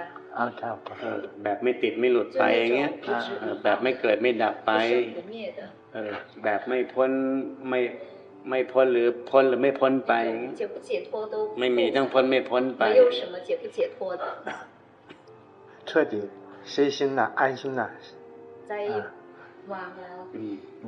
吧？ OK OK เออแบบไม่ติดไม่หลุด 就 ไป 那 อย่างเงี้ย 种不是 เออแบบไม่เกิดไม่ดับไป 不生不灭的， เออแบบไม่พ้นไม่ไม่พ้นหรือพ้นหรือไม่พ้นไปอย่างเงี้ย 解不解脱都 ไม่มีทั้งพ้นไม่พ้นไป 没有什么解不解脱的，彻底身心的安心的在啊忘了。 อืม 嗯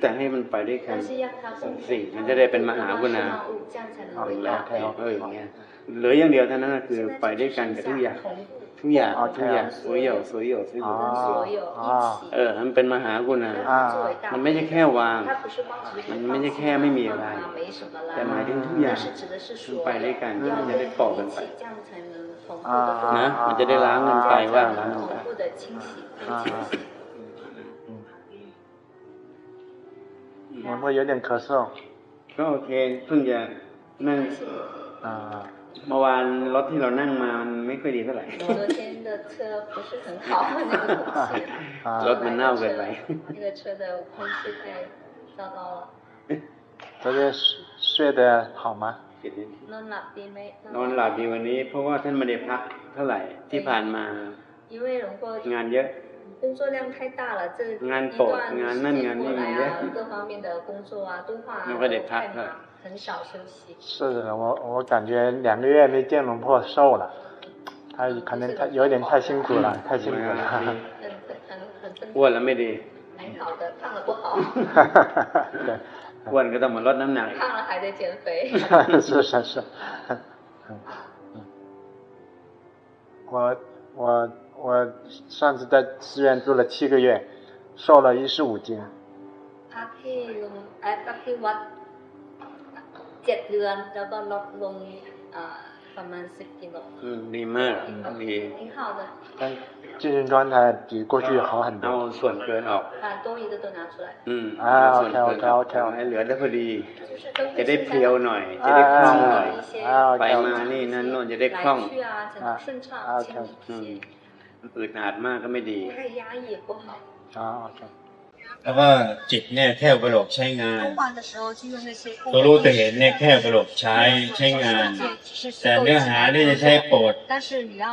แต่ให้มันไปด้วยกัน 但是要它共 สิ่งมันจะได้เป็นมหากุณา 物，这样才能 好 伟 了 大。 OK เอ OK ออย่างเงี้ย เหลืออย่างเดียวเท่านั้นก็คือไปด้วยกันกับทุกอย่าง 同步 ทุกอย่าง โอเค ทุกอย่างสวย有สวย有สวย有 อ๋อ 跟所有一 เอ 起， อมันเป็นมหากุณา อ่า 是伟大。 มันไม่ใช่แค่วาง 它不是光只是 มันไม่ใช่แค่ไม่มีอะไร 没什么啦， แต่หมายถึงทุกอย่าง 但是指的是 มัน 说 ไปด้วยกัน 要 มันจะได้ 跟 ปอก 你 กัน 一 ไป 起，这样才能同步啊的 นะมันจะได้ล้างกันไปว่างล้างกัน 同 ไป 步的清洗，跟清洗。我会有点咳嗽 ก็โอเคเพิ่งจะนั่ง 啊 เมื่อวานรถที่เรานั่งมามันไม่ค่อยดีเท่าไหร่ 昨天的车不是很好，那个空气， รถมันเน่าเกินไป 那个车的空气太糟糕了。昨天睡睡得好吗 นอนหลับดีไหม นอนหลับดีวันนี้ เพราะว่าท่านไม่ได้พักเท่าไหร่ที่ผ่านมา 因为龙过 งานเยอะ 工作量太大了，这一 งาน 段 โปรดงานนั่น 时 งาน 间 นี่ 过 มัน 来 เยอะ 啊，各方面的工作啊都化 ไม่ค่อยได้พัก 太 เท่าไหร่ 忙，很少休息。是的，我我感觉两个月没见龙婆瘦了，他可能他有点太辛苦了，太辛苦了。很很很很分 อ้วนแล้วไม่ดี 蛮好的，胖了不好，对， อ้วนก็ต้องมาลดน้ำหนัก 胖了还得减肥。是是是，嗯嗯，我我 我上次在寺院住了七个月，瘦了一十五斤。 พักที่ลงไอ้พักที่วัดเจ็ดเดือนแล้วก็ลดลงอ่าประมาณสิบกิโล อืมดีมากดี 挺好的，但精神状态比过去好很 เอา 多。 ส่วนเกินออก 把多余的都拿出来， อืม อ่า เส่วนเกินออก โอเคโอเคโอเค ให้เหลือได้พอดี 就是都 จะได้ 是 เพลียวหน่อย จะได้คล่องหน่อย 一些 อ่าโอ ไป เคโอ มา เค นี่นั่นโน่นจะได้คล่อง 来去啊，才能顺畅啊清理 อึดอัดมากก็ไม่ดีแล้วก็จิตเนี่ยแค่ประหลบใช้งานตัวรู้ตัวเห็นเนี่ยแค่ประหลบใช้ใช้งาน แต่เนื้อหาเนี่ยจะใช้โปรด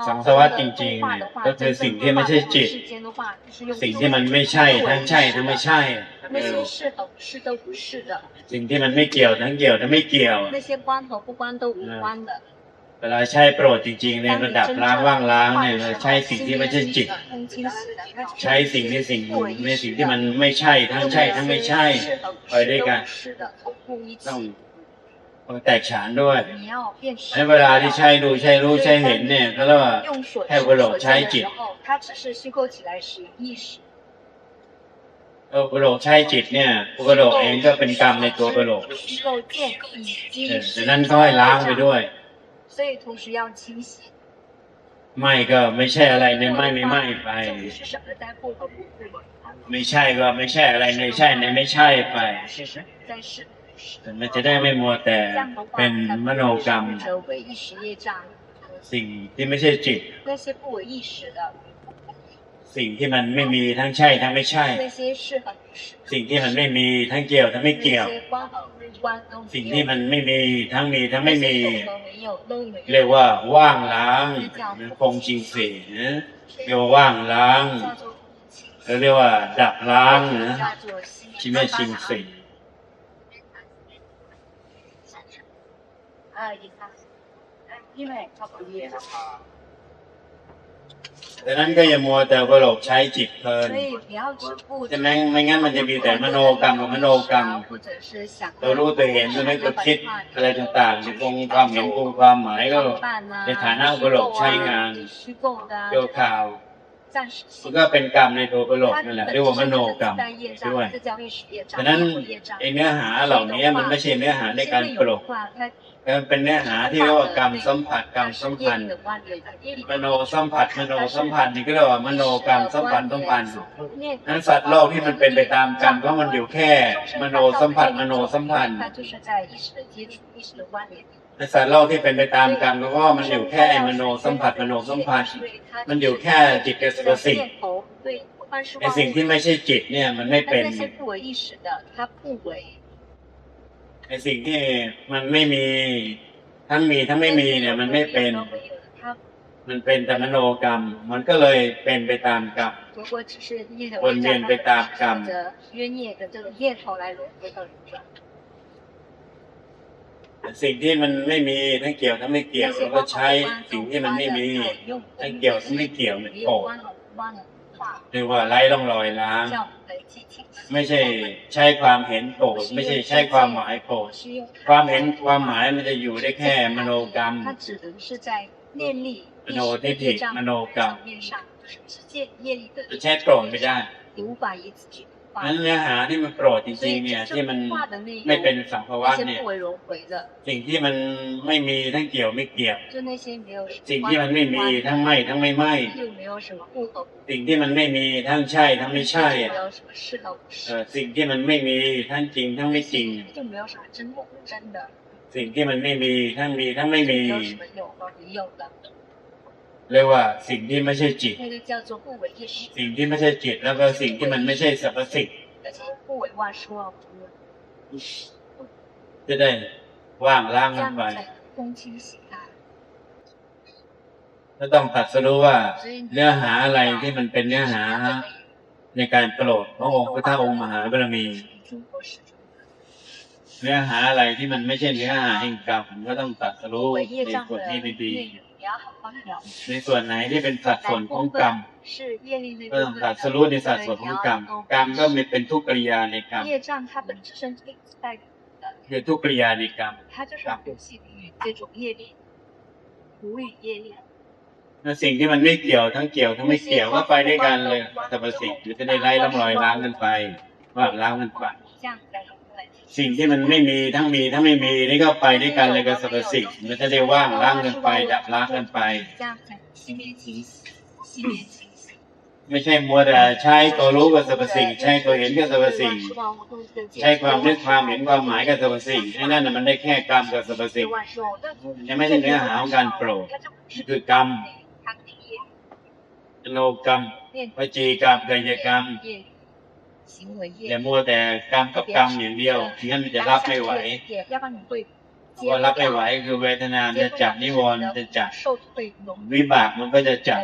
สังสวัสดจริงๆ ก็คือสิ่งที่ไม่ใช่จิต สิ่งที่มันไม่ใช่ทั้งใช่ทั้งไม่ใช่สิ่งที่มันไม่เกี่ยวทั้งเกี่ยวทั้งไม่เกี่ยว เวลาใช้ประโยชน์จริง ๆ ในระดับล้างว่างล้างเนี่ยใช้สิ่งที่ไม่ใช่จิต ใช้สิ่งในสิ่งในสิ่งที่มันไม่ใช่ทั้งใช่ทั้งไม่ใช่ไปด้วยกันต้องแตกฉานด้วยในเวลาที่ใช้ดูใช้รู้ใช้เห็นเนี่ยก็เรียกว่าให้ประโยชใช้จิตเออกระโหลใช่จิตเนี่ยกระโหลเองก็เป็นกรรมในตัวกระโหลกดังนั้นก็ให้ล้างไปด้วย 所以同时要清洗。 ไม่ก็ไม่ใช่อะไรในไม่ไม่ไม่ไป 就不是什么在不和不不， ไม่ใช่ก็ไม่ใช่อะไรในใช่ในไม่ใช่ไป 是什么在是。 มันจะได้ไม่มัวแต่ 这样的话， เป็นมโนกรรม 者为意识业障， สิ่งที่ไม่ใช่จิต 那些不为意识的， สิ่งที่มันไม่มีทั้งใช่ทั้งไม่ใช่ สิ่งที่มันไม่มีทั้งเกี่ยวทั้งไม่เกี่ยว สิ่งที่มันไม่มีทั้งมีทั้งไม่มี เรียกว่าว่างล้างหรืคงจริงสีนะเรียกว่าว่างล้างเรียกว่าดับล้างนะชิเมชิงสีอ่าอีกค่ะพี่แม่ขอบคุณนะคะ ดังนั้นก็อย่ามัวแต่ว่าหลกใช้จิตเพลินใช่ไหมไม่งั้นมันจะมีแต่มโนกรรมกับมโนกรรมตัวรู้ตัวเห็นตัวนึกตัวคิดอะไรต่างๆที่คงความเห็นคงความหมายก็ในฐานะว่าหลกใช้งานโยข่าว มันก็เป็นกรรมในตัวกโลกนั่นแหละเรียกว่ามโนกรรมด้วยฉะนั้นเนื้อหาเหล่านี้มันไม่ใช่เนื้อหาในการกโลกมันเป็นเนื้อหาที่เรียกว่ากรรมสัมผัสกรรมสัมพันธ์มโนสัมผัสมโนสัมพันธ์นี่ก็เรียกว่ามโนกรรมสัมพันธ์สัมพันธ์นั้นสัตว์โลกที่มันเป็นไปตามกรรมก็มันอยู่แค่ มโนสัมผัสมโนสัมพันธ์ ไอสารว์โลที่เป็นไปตามกรรมแล้วก็มันอยู่แค่มโนสัมผัสมโนสัมผัส มันอยู่แค่จิตกับตัสิ่งไอสิ่งที่ไม่ใช่จิตเนี่ยมันไม่เป็นไอสิ่งที่มันไม่มีทั้งมีทั้งไม่มีเนี่ยมันไม่เป็น มันเป็นแต่มโนกรรม มันก็เลยเป็นไปตามกรรมวนเวียนไปตามกรรม สิ่งที่มันไม่มีทั้งเกี่ยวทั้งไม่เกี่ยวเราก็ใช้สิ่งที่มันไม่มีทั้งเกี่ยวทั้งไม่เกี่ยวเนี่ยโกรธเรียกว่าไร้ร่องรอยล้าง ไม่ใช่ใช้ความเห็นโกรธไม่ใช่ใช้ความหมายโกรธความเห็นความหมายมันจะอยู่ได้แค่มโนกรรมมโนทิฏฐิมโนกรรมจะใช้โกรธไม่ได้ นั้นเนื้อหาที่มันโปรดจริงๆเนี่ยที่มันไม่เป็นสังภาวะเนี่ยสิ่งที่มันไม่มีทั้งเกี่ยวไม่เกี่ยว สิ่งที่มันไม่มีทั้งไม่ทั้งไม่ไม่สิ่งที่มันไม่มีทั้งใช่ทั้งไม่ใช่สิ่งที่มันไม่มีทั้งจริงทั้งไม่จริงสิ่งที่มันไม่มีทั้งมีทั้งไม่มี เรียกว่าสิ่งที่ไม่ใช่จิต สิ่งที่ไม่ใช่จิต แล้วก็สิ่งที่มันไม่ใช่สรรพสิ่งจะได้ว่างล้างมันไปแล้วต้องตัดสรู้ว่าเนื้อหาอะไรที่มันเป็นเนื้อหา ในการโปรดพระองค์พระท่าองค์มหาบารมี เนื้อหาอะไรที่มันไม่ใช่เนื้อหาแห่งกรรมก็ต้องตัดสรู้ในกฎที่ไม่ดี ในส่วนไหนที่เป็นสัดส่วนของกรรมเริ่มสัดสรู้ในสัดส่วนของกรรมกรรมก็มีเป็นทุกกริยาในกรรมคือทุกกริยาในกรรมสิ่งที่มันไม่เกี่ยวทั้งเกี่ยวทั้งไม่เกี่ยวก็ไปด้วยกันเลยแต่ประสิทธิ์จะได้ไล่ล่องรอยล้างกันไปว่าล้างกันไป สิ่งที่มันไม่มีทั้งมีทั้งไม่มีนี่ก็ไปด้วยกันเลยกับสรรพสิ่งมันจะเรียกว่างร่างกันไป ดับล้างกันไป ไม่ใช่มัวแต่ใช้ตัวรู้กับสรรพสิ่ง ใช้ตัวเห็นกับสรรพสิ่ง ใช้ความนึกความเห็นความหมายกับสรรพสิ่งนั่นน่ะมันได้แค่กรรมกับสรรพสิ่งยังไม่ใช่เนื้อหาของการโปรดคือกรรมโลกรรมวจีกรรมกายกรรม อย่มัวแต่กรรมกับกรรมอย่างเดียวงั้นมันจะรับไม่ไหวพอรับไม่ไหวคือเวทนาจะจับนิวรณ์จะจับวิบากมันก็จะจับ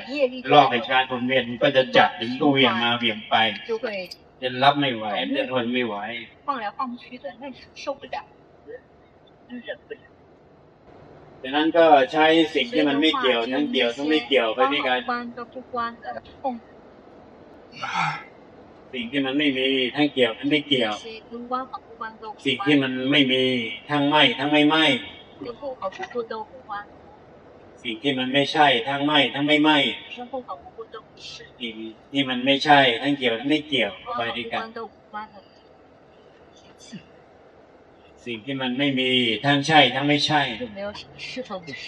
ลอบให้ชาติคนเวียนมันก็จะจับถึงก็เวียงมาเวียงไปจะรับไม่ไหวจะทนไม่ไหวดังนั้นก็ใช้สิ่งที่มันไม่เกี่ยวทั้งเกี่ยวทั้งไม่เกี่ยวไปด้วยกัน สิ่งที่มันไม่มีทั้งเกี่ยวทั้งไม่เกี่ยว สิ่งที่มันไม่มีทั้งไหมทั้งไม่ไหมสิ่งที่มันไม่ใช่ทั้งไหมทั้งไม่ไหมสิ่งที่มันไม่ใช่ทั้งเกี่ยวทั้งไม่เกี่ยวไปด้วยกันสิ่งที่มันไม่มีทั้งใช่ทั้งไม่ใช่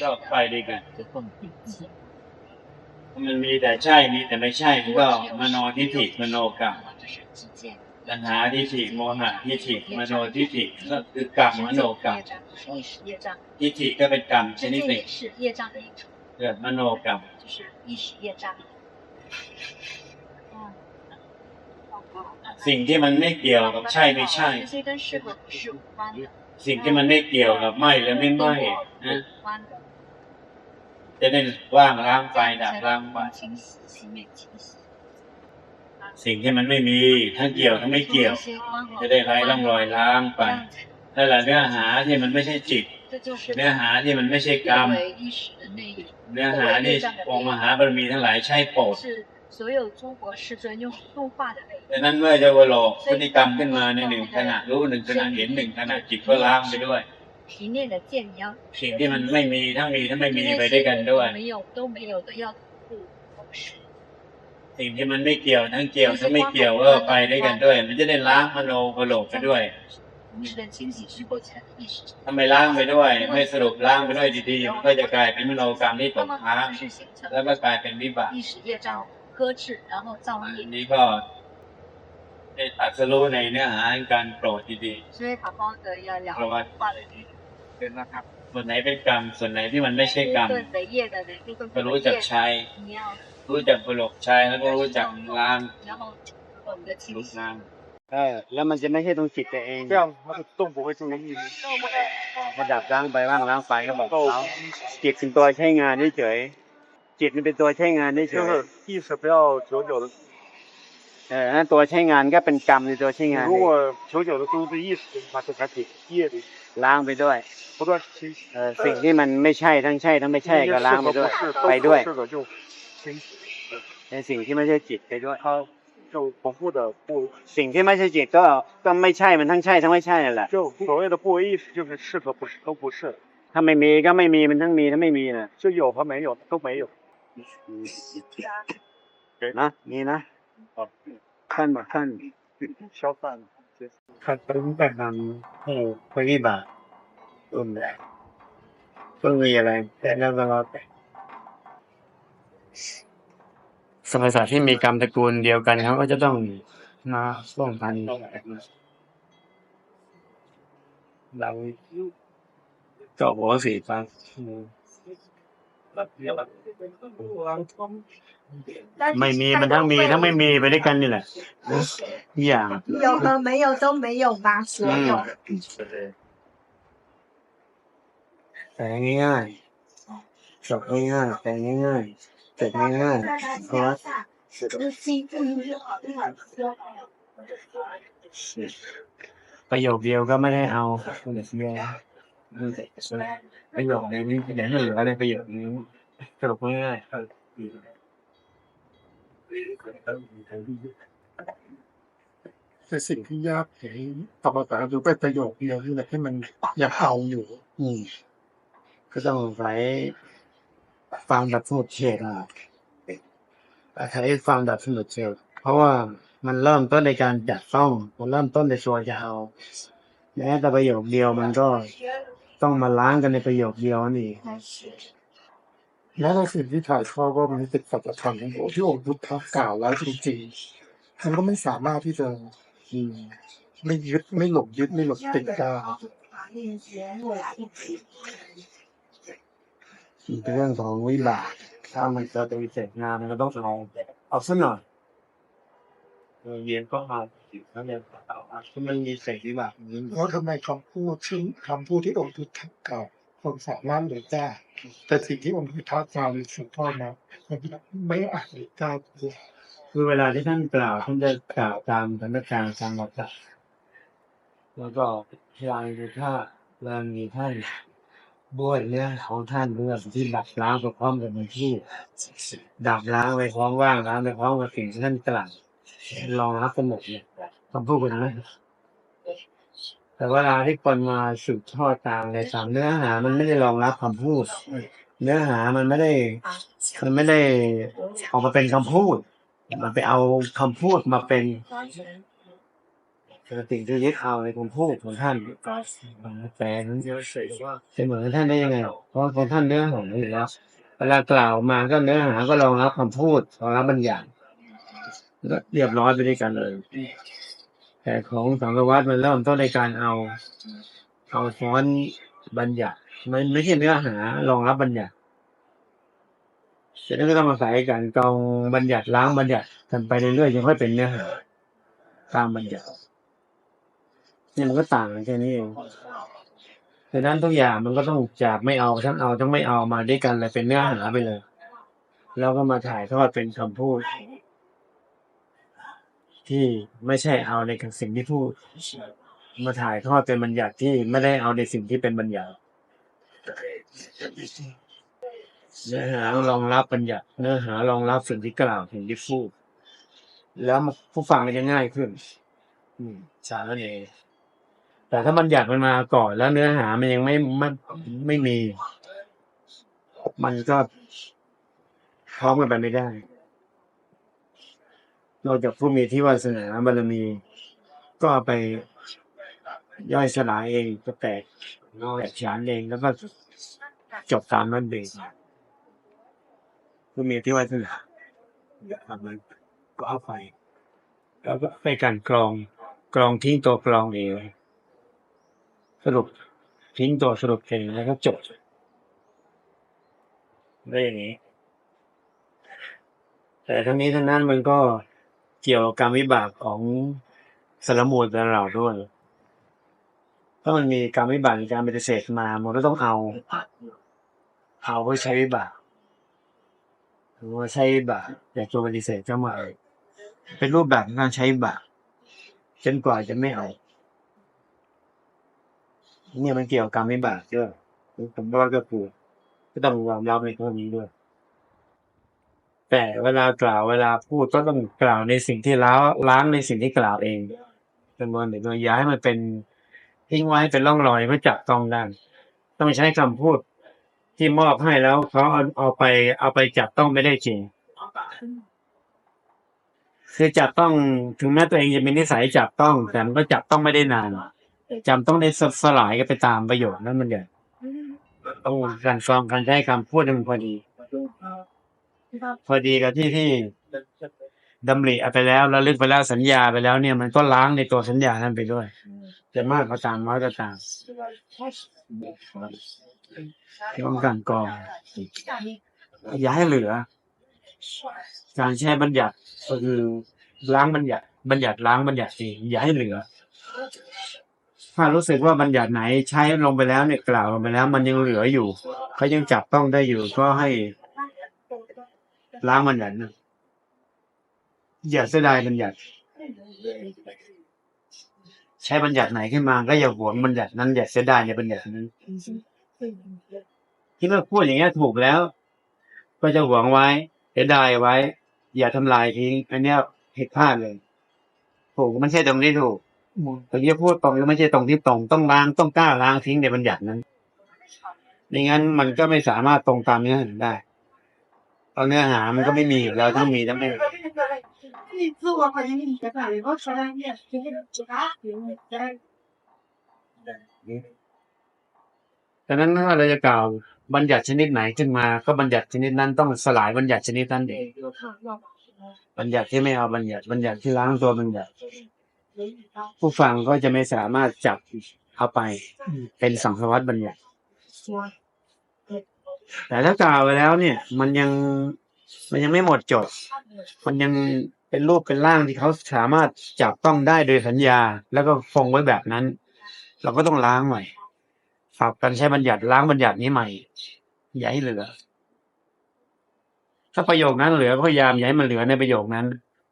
ก็ไปด้วยกันมันมีแต่ใช่มีแต่ไม่ใช่มันก็มโนทิฏฐิมโนกรรม ตัณหาทิฏฐิโมหะทิฏฐิมโนทิฏฐิก็คือกรรมมโนกรรมทิฏฐิก็เป็นกรรมชนิดหนึ่งเกิดมโนกรรมสิ่งที่มันไม่เกี่ยวกับใช่ไม่ใช่ สิ่งที่มันไม่เกี่ยวกับไม่และไม่ไม่นะจะได้ว่างล้างไปดับล้างไป สิ่งที่มันไม่มีทั้งเกี่ยวทั้งไม่เกี่ยว จะได้ไร้ร่องรอยล้างไปนั่นแหละเนื้อหาที่มันไม่ใช่จิต 这就是 เนื้อหาที่มันไม่ใช่กรรม 为意识的内容， เนื้อหาที่องค์มหาบารมีทั้งหลายใช้โปรด 是所有诸国世尊用度化的内容。 ดังนั้นเมื่อจะวโลกพฤติกรรมขึ้นมาในหนึ่งขณะรู้หนึ่งขณะเห็นหนึ่งขณะจิตก็ล้างไปด้วย 提念的剑你要 สิ่งที่มันไม่มีทั้งมีทั้งไม่มีไปด้วยกันด้วย สิ่งที่มันไม่เกี่ยวทั้งเกี่ยวทั้งไม่เกี่ยวก็ไปได้กันด้วย มันจะได้ล้างมโนกโลกไปด้วยทำไมล้างไปด้วย ไม่สรุปล้างไปด้วยดีๆมันก็จะกลายเป็นมโนกรรมที่ตกค้างแล้วก็กลายเป็นวิบากอันนี้ก็ได้ตัดสรุปในเนื้อหาการโปรดดีๆเพราะว่าเป็นนครับส่วนไหนเป็นกรรม ส่วนไหนที่มันไม่ใช่กรรมก็รู้จักใช้ รู้จักประลกชายแล้วก็รู้จักลานรู้งานเออแล้วมันจะไม่ใช่ตรงจิตตัเองเจ้งมันต้องปลุกให้ตรงนี้มันดับล้างไปบ้างล้างไปก็บอเขาจิตเป็นตัวใช้งานเฉยจิตมันเป็นตัวใช้งานเฉยที่สเปลโจโจเออนั่นตัวใช้งานก็เป็นกรรมในตัวใช้งานรู้ว่าโจโจก็คือไปยี่สิบมาสุขติยี่สิบล้างไปด้วยเพราะว่าสิ่งที่มันไม่ใช่ทั้งใช่ทั้งไม่ใช่ก็ล้างไปด้วยไปด้วย ในสิ่งที่ไม่ใช่จิตไปด้วย 它就重复的不 สิ่งที่ไม่ใช่จิตก็ก็ไม่ใช่มันทั้งใช่ทั้งไม่ใช่นั่นแหละ 就所谓的不为意识，就是是和不是都不是， ถ้าไม่มีก็ไม่มีมันทั้งมีทั้งไม่มีน่ะ 就有和没有都没有。 นะนี่นะขั้นหมดขั้น 消散了。 ขัดเป็นแบบนั้นให้ไปวิบากรุนแรงเพิ่งมีอะไร แต่แล้วตลอด สมัยศาสตร์ที่มีกรรมตระกูลเดียวกันเขาก็จะต้องมาป้องกันเราก็บอกว่าสีฟ้า ไม่มีมันทั้งมีทั้งไม่มีไปด้วยกันนี่แหละทุกอย่าง 有和没有都没有吧，所有。 แต่ง่ายๆจบง่ายๆแต่ง่ายๆ เสร็จง่ายๆเพราะประโยคเดียวก็ไม่ได้เอาเดี๋ยวเดียวประโยคนี้เดี๋ยวเหลืออะไรประโยคนี้สรุปง่ายแต่สิ่งที่ยากในธรรมศาสตร์คือเป็นประโยคเดียวนี่แหละที่มันยังเอาอยู่ อืมก็ต้องใช้ ฟังแบบสมุดเฉดอะใช้ฟังแบบสมุดเฉดเพราะว่ามันเริ่มต้นในการจัดต้องมันเริ่มต้นในตัวยาวแม้แต่ประโยคเดียวมันก็ต้องมาล้างกันในประโยคเดียวนี่และในสิ่งที่ถ่ายทอดว่ามันเป็นสัจธรรมของผมที่องค์พุทธกล่าวแล้วจริงๆมันก็ไม่สามารถที่จะไม่ยึดไม่หลงยึดไม่หลงติดได้ เป็นเรื่องของวิบากถ้ามันจะไปเสร็จงานมันก็ต้องเอาเอาสักหน่อยเรียนก็มาแล้วเรียนต่ออะคือมันมีเศษวิบากนี้เพราะทำไมคำพูดซึ่งคำพูดที่องค์พุทธกล่าคนสามารถหรือได้แต่สิ่งที่องค์พุทธกล่าวหรือสืบทอดมาคนไม่อาจหรือได้คือเวลาที่ท่านกล่าวท่านจะกล่าวตามสถานการณ์ตามหลักแล้วก็พยายามดูถ้าเวลามีท่าน บวชเรื่องของท่านเรื่องที่ดับล้างไปพร้อมกับมันที่ ดับล้างไปพร้อมว่างล้างไปพร้อมกับสิ่งที่ท่านกล่าวลองรับกันหมดเนี่ยคำพูดนะแต่เวลาที่คนมาสืบทอดตามในตามเนื้อหา มันไม่ได้รองรับคำพูด เนื้อหามันไม่ได้ มันไม่ได้ออกมาเป็นคำพูด มันไปเอาคำพูดมาเป็น คือสิ่งที่ยึดเอาในคำพูดของท่านแปลนั้นจะเหมือนท่านได้ยังไง เพราะของท่านเนื้อหาอยู่แล้วเวลากล่าวมาก็เนื้อหาก็รองรับคำพูดรองรับบัญญัติก็เรียบร้อยไปด้วยกันเลย แต่ของสังฆวัตมันเริ่มต้นในการเอาเอาฟ้อนบัญญัติมันไม่ใช่เนื้อหารองรับบัญญัติเสร็จแล้วก็ต้องอาศัยการกองบัญญัติล้างบัญญัติกันไปเรื่อยๆจนค่อยเป็นเนื้อหาตามบัญญัติ เนี่ยมันก็ต่างกันแค่นี้เองดังนั้นทุกอย่างมันก็ต้องจากไม่เอาทั้งเอาทั้งไม่เอามาด้วยกันเลยเป็นเนื้อหาไปเลย แล้วก็มาถ่ายทอดเป็นคำพูด ที่ไม่ใช่เอาในสิ่งที่พูด มาถ่ายทอดเป็นบัญญัติที่ไม่ได้เอาในสิ่งที่เป็นบัญญัติเนื้อหารองรับบัญญัติเนื้อหารองรับสิ่งที่กล่าวสิ่งที่พูด แล้วผู้ฟังก็จะง่ายขึ้น อืมใช่แล้วเอง แต่ถ้าบัญญัติมันมาก่อนแล้วเนื้อหามันยังไม่ไม่ไม่มี มันก็พร้อมกันไปไม่ได้ นอกจากผู้มีที่วาสนาบารมี ก็ไปย่อยสลายเองก็แตกแตกฉานเองแล้วก็จบตามนั้นเองผู้มีที่วาสนาทำมันก็เอาไป แล้วก็ไปการกรองกรองทิ้งตัวกรองเอง รุปทิ้งตัวสรุปเองแล้วก็จบได้อย่างนี้ แต่ทั้งนี้ทั้งนั้นมันก็เกี่ยวกับกรรมวิบากของสารมูลแต่เราด้วยถ้ามันมีกรรมวิบากในการปฏิเสธมา มันก็ต้องเอา เอาเพื่อใช้วิบากหรือว่าใช้บาปอยากจะปฏิเสธก็มาเป็นรูปแบบการใช้บาปจนกว่าจะไม่เอา เนี่ยมันเกี่ยวกับกรรมไม่บาปด้วยผมว่าก็คือก็ต้องยอมรับในข้อนี้ด้วย แต่เวลากล่าวเวลาพูดก็ต้องกล่าวในสิ่งที่ล้าล้างในสิ่งที่กล่าวเองจำนวนหนึ่งอย่าให้มันเป็นทิ้งไว้เป็นร่องรอยเพื่อจับต้องได้ต้องใช้คำพูดที่มอบให้แล้วเขาเอาเอาไปเอาไปจับต้องไม่ได้จริงคือจับต้องถึงแม้ตัวเองจะมีนิสัยจับต้องแต่มันก็จับต้องไม่ได้นาน จำต้องได้สสลายกันไปตามประโยชน์นั่นมันอย่างต้องการฟังการใช้คำพูดให้มันพอดี พอดีกับที่ที่ดำริเอาไปแล้วแล้วลึกไปแล้วสัญญาไปแล้วเนี่ยมันก็ล้างในตัวสัญญานั้นไปด้วย จะมากก็ตามน้อยก็ตามต้องการกรองอย่าให้เหลือ การใช้บัญญัติก็คือล้างบัญญัติบัญญัติล้างบัญญัติเองอย่าให้เหลือ ถ้ารู้สึกว่าบัญญัติไหนใช้ลงไปแล้วเนี่ยกล่าวลงไปแล้ว มันยังเหลืออยู่เขายังจับต้องได้อยู่ก็ให้ล้างบัญญัตินะอย่าเสียดายบัญญัติ ใช้บัญญัติไหนขึ้นมา ก็อย่าหวงบัญญัตินั้นอย่าเสียดายในบัญญัตินั้นที่เราพูดอย่างเงี้ยถูกแล้ว ก็จะหวงไว้เสียดายไว้ อย่าทำลายทิ้งอันเนี้ยผิดพลาดเลยถูกไม่ใช่ตรงที่ถูก ถึงจะพูดตรงก็ไม่ใช่ตรงที่ตรงต้องล้างต้องกล้าล้างทิ้งในบัญญัตินั้นไม่งั้นมันก็ไม่สามารถตรงตามเนื้อหาได้ตอนเนื้อหามันก็ไม่มีอยู่แล้วทั้งมีทั้งไม่มีดังนั้นถ้าเราจะกล่าวบัญญัติชนิดไหนขึ้นมา ก็บัญญัติชนิดนั้นต้องสลายบัญญัติชนิดนั้นเองบัญญัติที่ไม่เอาบัญญัติบัญญัติที่ล้างตัวบัญญัติ ผู้ฟังก็จะไม่สามารถจับเอาไปเป็นสังสารวัตบัญญัติแต่ถ้ากล่าวไปแล้วเนี่ย มันยังมันยังไม่หมดจด มันยังเป็นรูปเป็นร่างที่เขาสามารถจับต้องได้โดยสัญญา แล้วก็คงไว้แบบนั้น เราก็ต้องล้างใหม่ฝากกันใช้บัญญัติล้างบัญญัตินี้ใหม่อย่าให้เหลือ ถ้าประโยคนั้นเหลือก็พยายามอย่าให้มันเหลือในประโยคนั้น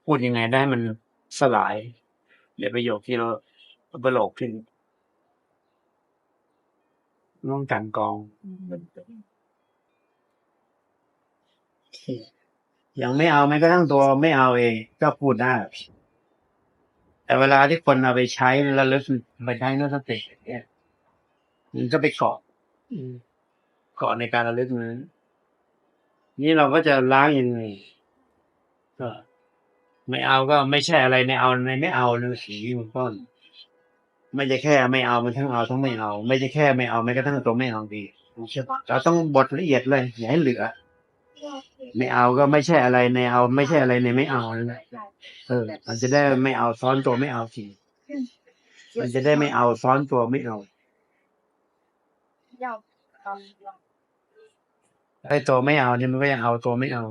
พูดยังไงได้ให้มันสลาย ในประโยคที่เราประโลกขึ้นต้องกลันกรองยังไม่เอาแม้กระทั่งตัวไม่เอาเอง ก็พูดได้แต่เวลาที่คนเอาไปใช้แล้วลึกไปใช้นสติเนี่ยมันก็ไปเกาะเกาะในการระลึกนั้นนี่เราก็จะล้างยังไงก็ ไม่เอาก็ไม่ใช่อะไรในเอาในไม่เอาในสีมันต้นไม่ใช่แค่ไม่เอามันทั้งเอาทั้งไม่เอา ไม่ใช่แค่ไม่เอาแม้กระทั่งตัวไม่เอาดีเราต้องบทละเอียดเลย อย่าให้เหลือ ไม่เอาก็ไม่ใช่อะไรในเอา ไม่ใช่อะไรในไม่เอานั่นแหละเออ มันจะได้ไม่เอาซ้อนตัวไม่เอาทีมันจะได้ไม่เอาซ้อนตัวไม่เอาไอ้ตัวไม่เอาเนี่ยมันก็ยังเอาตัวไม่เอา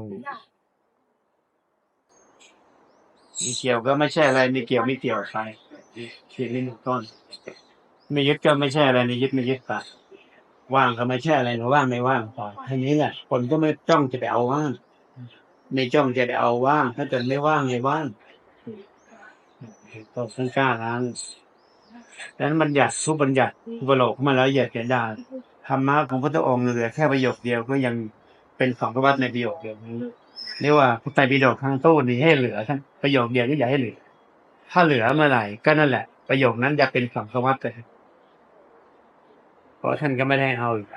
มีเกี่ยวก็ไม่ใช่อะไรมีเกี่ยวไม่เกี่ยวไปทีนี้หนึ่งต้นไม่ยึดก็ไม่ใช่อะไรในยึดไม่ยึดไปว่างก็ไม่ใช่อะไรนะว่างไม่ว่างพอทีนี้แหละคนก็ไม่จ้องจะไปเอาว่างไม่จ้องจะไปเอาว่าง ถ้าเกิดไม่ว่างไม่ว่างก็ต้องกล้าล้างดังนั้นบัญญัติทุกบัญญัติอุปโลกมาแล้วอย่าเสียดายธรรมะของพระองค์เหลือแค่ประโยคเดียวก็ยังเป็นสองวัดในประโยคเดียวนี้ เรียกว่าพระไตรปิฎกทางตู้นี้ให้เหลือท่านประโยคเดียวก็อย่าให้เหลือ ถ้าเหลือเมื่อไหร่ก็นั่นแหละ ประโยคนั้นจะเป็นสองวัดเลยเพราะท่านก็ไม่ได้เอาอีก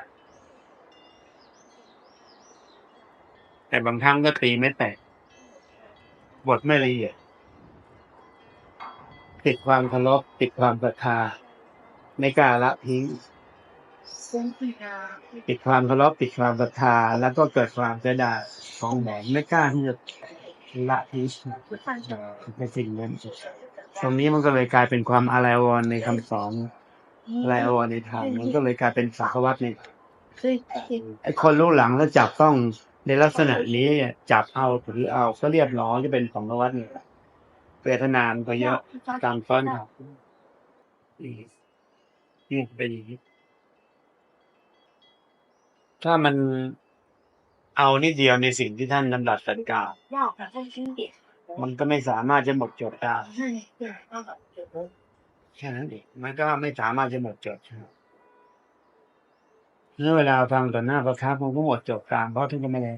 แต่บางครั้งก็ตีไม่แตกบทไม่ละเอียดติดความเคารพติดความศรัทธาไม่กล้าละทิ้ง ติดความเคารพติดความศรัทธาแล้วก็เกิดความเสียดายของแหนไม่กล้าที่จะละทิ้งในสิ่งนั้นตรงนี้มันก็เลยกลายเป็นความอะไรวรในคำสอนอะไรวรในธรรมมันก็เลยกลายเป็นสาวัตในไอคนรู้หลังแล้วจับต้องในลักษณะนี้จับเอาถือเอาก็เรียบร้อยจะเป็นของวัดเนี่ยเวทนานก็เยอะตามซ้อนครับนี่เป็นอย่างนี้ ถ้ามัน เอานิดเดียวในสิ่งที่ท่านดำรัสสัจกล่าว 要反正经典， มันก็ไม่สามารถจะหมดจดได้ 那对，那个 แค่นั้นเองมันก็ไม่สามารถจะหมดจดเมื่อเวลาฟังต่อหน้าพระคับมันก็หมดจดตามเพราะท่านก็ไม่ได้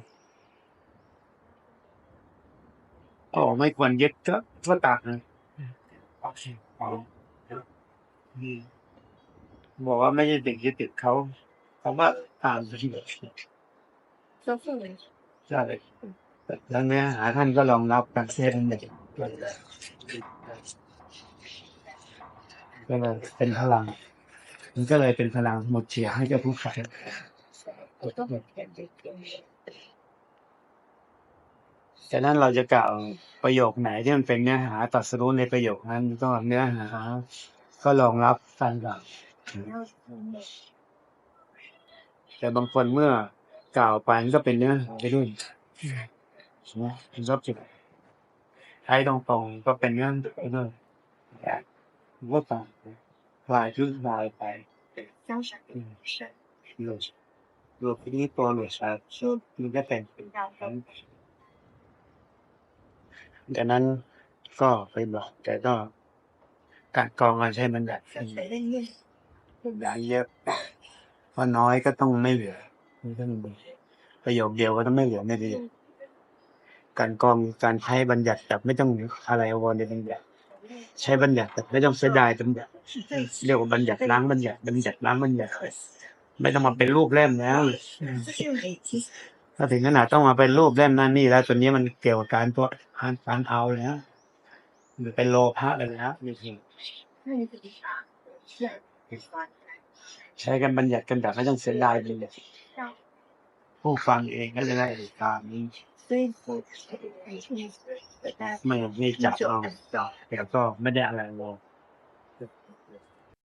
โอ้ไม่ควรยึดก็ก็ตัดนะบอกว่าไม่ใช่ติดยึดติดเขา ama ağzı geçti. ใช่แล้วเนี้อหาท่านก็รองรับการเส้นเด็ก็เลยเป็นพลัง มันก็เลยเป็นพลังหมดเชียให้กับผู้ขางจากนั้นเราจะกล่าวประโยคไหนที่มันเป็นเนื้อหาตัดสรุในประโยคนั้นก็เนื้อหาก็รองรับการกล่าว แต่บางคนเมื่อกล่าวไปก็เป็นเนื้อไปด้วยใช่ไหมมันชอบจิตใช้ตรงๆก็เป็นเนื้อไปด้วยว่าต่างลายชื่อลายไปหลุดหลุดที่ตัวหลุดชาชุดมันก็เป็นดังนั้นก็ไปบอกแต่ก็การกองการใช้มันแบบหลายเยอะ ว่าน้อยก็ต้องไม่เหลือประโยคเดียวก็ต้องไม่เหลือในที่การกองการใช้บัญญัติแบบไม่ต้องอะไรวอนในบัญญัติใช้บัญญัติแต่ไม่ต้องเสียดายบัญญัติเรียกว่าบัญญัติล้างบัญญัติบัญญัติล้างบัญญัติไม่ต้องมาเป็นรูปเล่มแล้วถ้าถึงขนาดต้องมาเป็นรูปเล่มนั่นนี่แล้วตัวนี้มันเกี่ยวกับการตัวอ่านการเทาเลยนะมันเป็นโลภะเลยนะจริง ใช้กันบัญญัติกันแบบไม่ต้องเสียดายเลยเลยผู้ฟังเองก็จะได้ตามนี้ไม่ไม่จับเอาแต่ก็ไม่ได้อะไรเลย